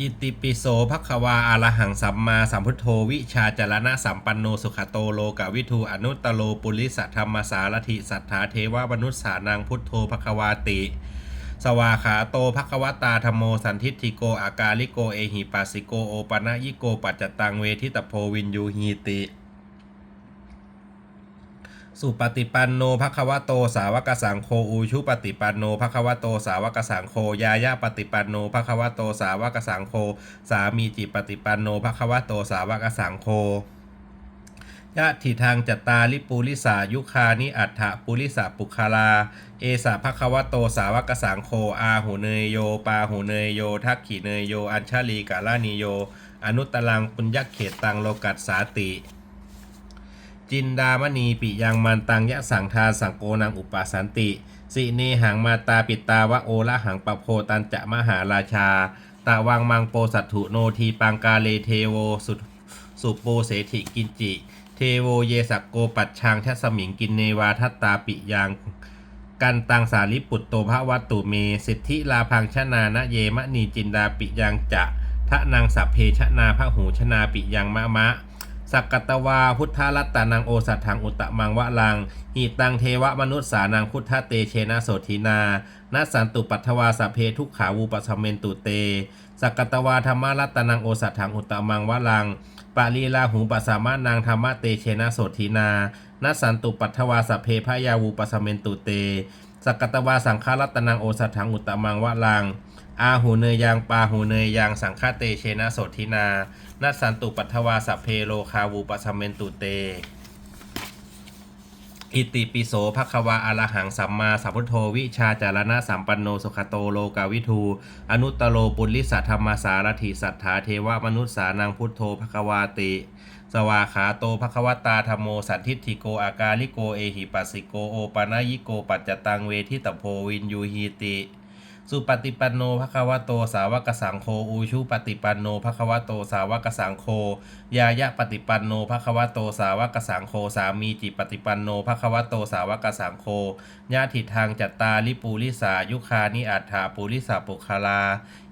อิติปิโสภควาอารหังสัมมาสัมพุทโธวิชาจารณะสัมปันโนสุขโตโลกวิทูอนุตตโลปุริสธรรมสารถิสัทธาเทวมนุษย์สานังพุทโธภควาติ สวาขาโตภควตาธรรมโมสันทิฏฐิโกอากาลิโกเอหิปัสสิโกโอปะนะยิโกปัจจตังเวทิตโพวินยูหีติ สุปฏิปันโนภควโต สาวกสังโฆอูชุปฏิปันโนภควโต สาวกสังโฆยายาปฏิปันโนภควโต สาวกสังโฆสามีจิปฏิปันโนภควโต สาวกสังโฆยะทิทางจัตตาลิปูลิสายุคานิอัฏฐปุริสาปุคาลา เอสาภควโตสาวกสังโฆอาหูเนยโย ปาหูเนยโย ทักขิเนยโย อัญชลีกาลานิโย อนุตตรังปุญญเขตตังโลกัสสาติ จินดามณีปิยังมันตังยะสังทาสังโกนังอุปสันติ สิเนหังมาตาปิตาวะโอละหังปะโพตันจะมหาราชา ตะวังมังโปสัตถุโนทีปังกาเลเทโวสุสุโปเสถิกินจิ เทโวเยสักโกปัจชังทัสมิงกินเนวาทัตตาปิยังกันตังสาลิปุตโตภวัตตุเม สิทธิลาพังชนานะเยมะนีจินดาปิยังจะทะนางสัพเพชนาพระหูชนาปิยังมะมะ สักกตวาพุทธรัตตานังโอสัตถังอุตตะมังวะลังหิตังเทวมนุษย์สานังพุทธเตเชนะโสธินา นัสสันตุปัทวาสเพทุกขาวูปสมเมนตุเตสักตวาธรรมรัตตานังโอสัตถังอุตตะมังวะลังปาลีลาหูปัสามานางธรรมเตเชนะโสธินานัสสันตุปัทวาสพเพพยาวูปสมเมนตุเตสกตวาสังฆรัตนังโอสัตถังอุตตะมังวะลัง อาหูเนยยังปาหูเนยยังสังฆเตเชนะโสธินานัสสันตุปัทวาสเพโลคาวูปัสมเมนตุเต อิติปิโสภควาอารหังสัมมาสัพพุทโธวิชาจารณะสัมปันโนสุขโตโลกาวิทู อนุตตโลปุลิสัทธรรมสารถิสัทธาเทวมนุษสานังพุทโธภควาติ สวาขาโตภควตาธรรมโมสันทิฏฐิโกอาการิโกเอหิปัสสิโกโอปะนายิโกปัจจตังเวทิตโพวินยูหีติ สุปฏิปันโนภควโตสาวกสังโฆอูชุปฏิปันโนภควโตสาวกสังโฆยายะปฏิปันโนภควโตสาวกสังโฆสามีจิปฏิปันโนภควโตสาวกสังโฆญาติทางจัตตาลิปูลิสายุคานิอัฏฐาปุริสาปุคาลา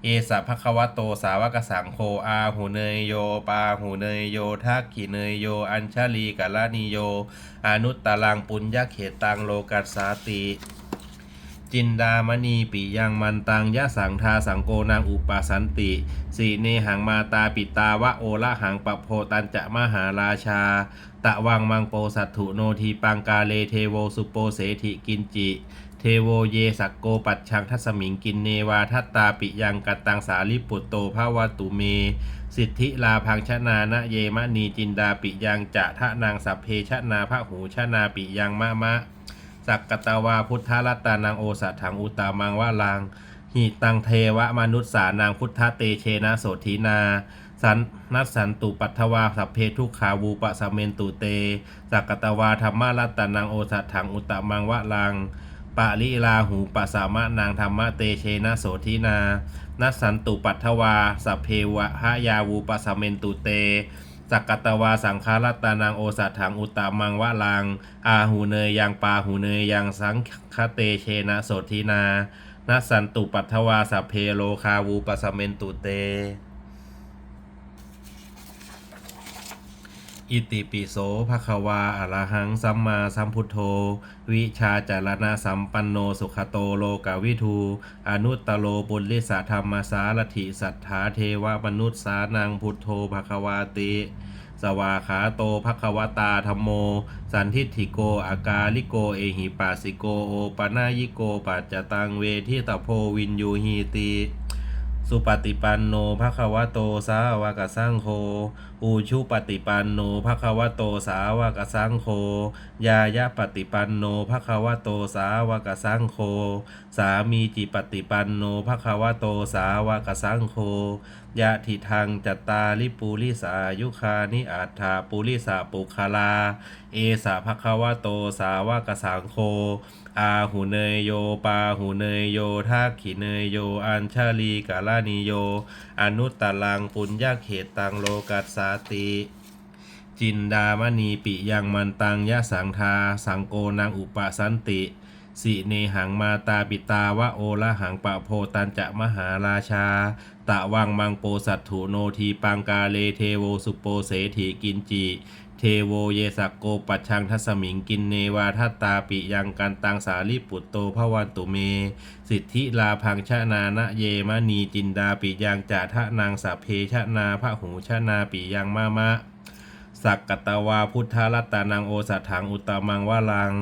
เอสะภควโตสาวกสังโฆอาหูเนยโยปาหูเนยโยทักขิเนยโย อัญชลีกาลานิโย อนุตตรังปุญญเขตังโลกัสสาติ จินดามณีปิยังมันตังยะสังทาสังโกนางอุปสันติสีเนหังมาตาปิตาวะโอละหังปะโพตันจะมหาราชา ตะวังมังโปสัตถุโนทีปังกาเลเทโวสุโปเสถิกินจิเทโวเยสักโกปัจชังทัสมิงกินเนวาทัตตาปิยังกัตตังสาลิปุตโตภาวตุเม สิทธิลาพังชนานะเยมะนีจินดาปิยังจะทะนางสัพเพชนาพระหูชนาปิยังมะมะ สักกตวาพุทธรัตานังโอสัถังอุตตามังวะลังหิตังเทวะมนุษสานังพุทธเตเชนะโสธีนา สันนัสสันตุปัทวาสัพเพทุกขาวูปะสมเมนตุเตสักกตวาธรรมรัตานังโอสัถังอุตตามังวะลังปะลิลาหูปัสามะนางธรรมเตเชนะโสธีนา นัสสันตุปัทวาสัพเพวะหายาวูปะสเมนตุเต สักกตวาสังฆารัตานังโอสัถังอุตตามังวะลัง อาหูเนยยังปาหูเนยยังสังคเตเชนะโสธินานัสันตุปัทวาสัพเพโลคาวูปสเมนตุเต อิติปิโสภควาอรหังสัมมาสัมพุทโธ วิชาจารณะสัมปันโนสุขโตโลกาวิทู อนุตตโลปุริสธรรมสารถิสัทธาเทวมนุษย์สานังพุทโธภควาติสวาขาโตภควตาธรรมโม สันทิฏฐิโกอากาลิโกเอหิปัสสิโกโอปะนายิโกปัจจตังเวทิตโพวินยูหีติ สุปฏิปันโนภควโตสาวกสังโฆอูชุปฏิปันโนภควโตสาวกสังโฆยายะปฏิปันโนภควโตสาวกสังโฆสามีจิปฏิปันโนภควโตสาวกสังโฆยะทิทางจัตตาลิปูลิสายุคานิอัฏฐาปุริสาปุคาลา เอสะภควโตสาวกสังโฆอาหูเนยโย ปาหูเนยโยทักขิเนยโย อัญชาลีกาลานิโย อนุตตลังปุญญเขตตังโลกัสสาติจินดามณีปิยังมันตังยะสังทา สังโกนางอุปสันติ สิเนหังมาตาปิตาวะโอละหังปะโพตันจะมหาราชา ตะวังมังโปสัตถุโนทีปังกาเลเทโวสุโปเสถีกินจิ เทโวเยสักโกปัชชังทัสมิงกินเนวาทัตตาปิยังกันตังสาลิปุตโตภวันตุเม สิทธิลาพังชะนานะเยมะนีจินดาปิยังจาทะนางสัพเพชะนาพระหูชะนาปิยังมะมะสักกตวาพุทธรัตตานังโอสัทถังอุตตมังวาลัง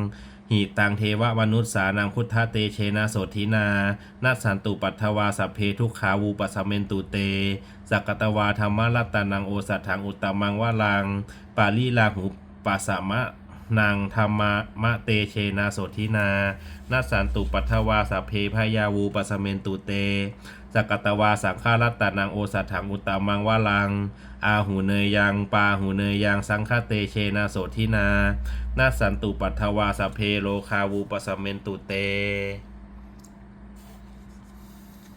หิตังเทวมนุษย์สานังพุทธเตเชนะโสธินานัสสันตุปัทถวาสัพเพทุกขาวูปสเมนตุเตสักตวาธรรมรัตนังโอสัทถังอุตตมังวาลัง ปาลีลาหูปัสสมะนางธรรมะมะเตเชนาโสธินานัสสันตุปัทถวาสัพเพพยาวูปสเมนตุเต สักกตวาสังฆารัตตานังโอสัทถังอุตตมังวาลัง อาหูเนยยัง ปาหูเนยยัง สังฆเตเชนาโสทินา นาสันตุปัทถวาสเพโลคาวูปสมเมนตุเต